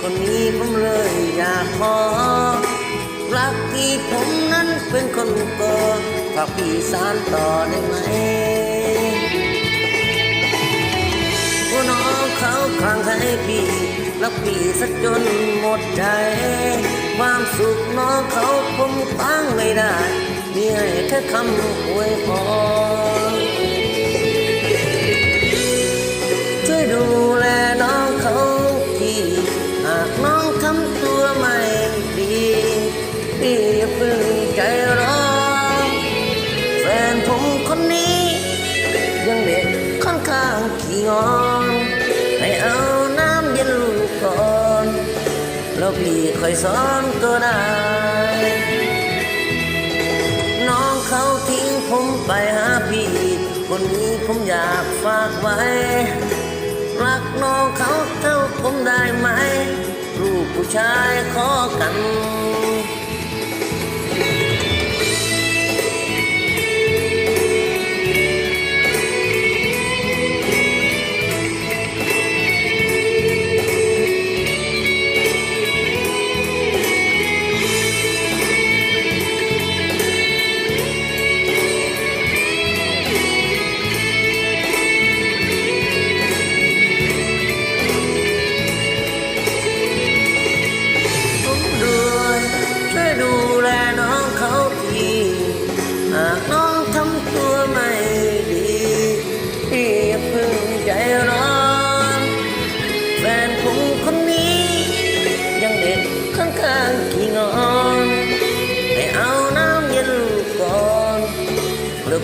คนนี้ผมเลยอยากขอรักที่ผมนั้นเป็นคนก่อฝากพี่สานต่อได้ไหมผู้น้องเขาคลั่งให้พี่รักพี่สักจนหมดใจ ความสุขน้องเขาผมตั้งไม่ได้มีให้แค่คำอวยพร อย่าเพิ่งใจร้อนแฟนผมคนนี้ ยังเด็กค่อนข้างขี้งอนให้เอาน้ำเย็นลูกก่อนแล้วพี่ค่อยสอนก็ได้ น้องเขาทิ้งผมไปหาพี่คนนี้ผมอยากฝากไว้ รักน้องเขาเท่าผมได้ไหมลูกผู้ชายขอกัน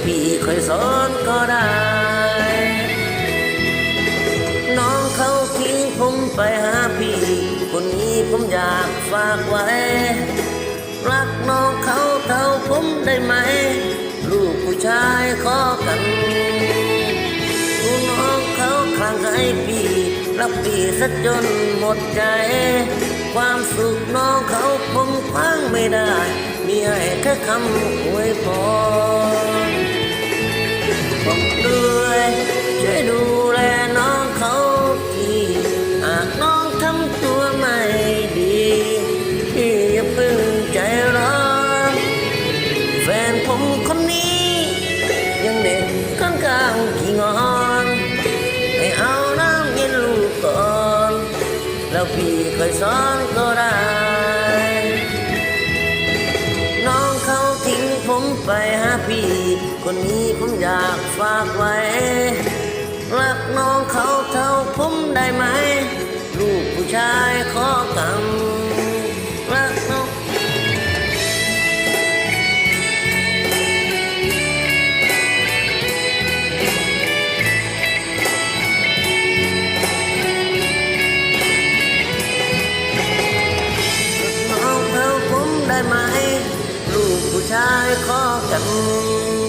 พี่ค่อยสอนก็ได้ น้องเขาทิ้งผมไปหาพี่ คนนี้ผมอยากฝากไว้ รักน้องเขาเท่าผมได้ไหม ลูกผู้ชายขอกันลูน้องเขาคลั่งให้พี่รักพี่ซะจนหมดใจ ความสุขน้องเขาผมพังไม่ได้ มีให้แค่คำอวยพร ข้างกลางๆขี้งอนให้เอาน้ำเย็นลูกก่อน แล้วพี่ค่อยสอนก็ได้ น้องเขาทิ้งผมไปหาพี่ คนนี้ผมอยากฝากไว้ รักน้องเขาเท่าผมได้ไหม ลูกผู้ชายขอ ชายขอกัน